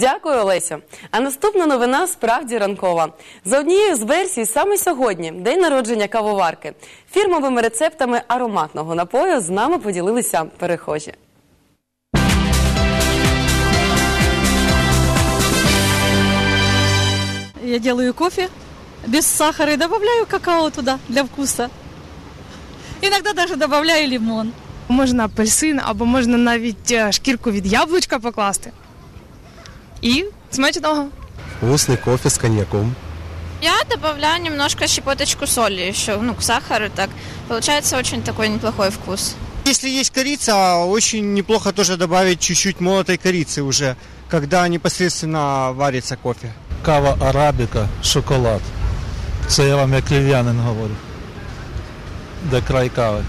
Дякую, Олесю. А наступна новина справді ранкова. За однією з версій, саме сьогодні день народження кавоварки. Фірмовими рецептами ароматного напою з нами поділилися перехожі. Я делаю кофе без сахара и добавляю какао туда для вкуса. Иногда даже добавляю лимон. Можна апельсин, або можна навіть е, шкірку від яблучка покласти. І смачного. Вкусный кофе с коньяком. Я добавляю немножко щепоточку соли еще, ну, к сахару так. Получается очень такой неплохой вкус. Если есть корица, очень неплохо тоже добавить чуть-чуть молотой корицы уже, когда непосредственно варится кофе. Кава арабіка, шоколад. Це я вам як львів'янин говорю. Де край кави.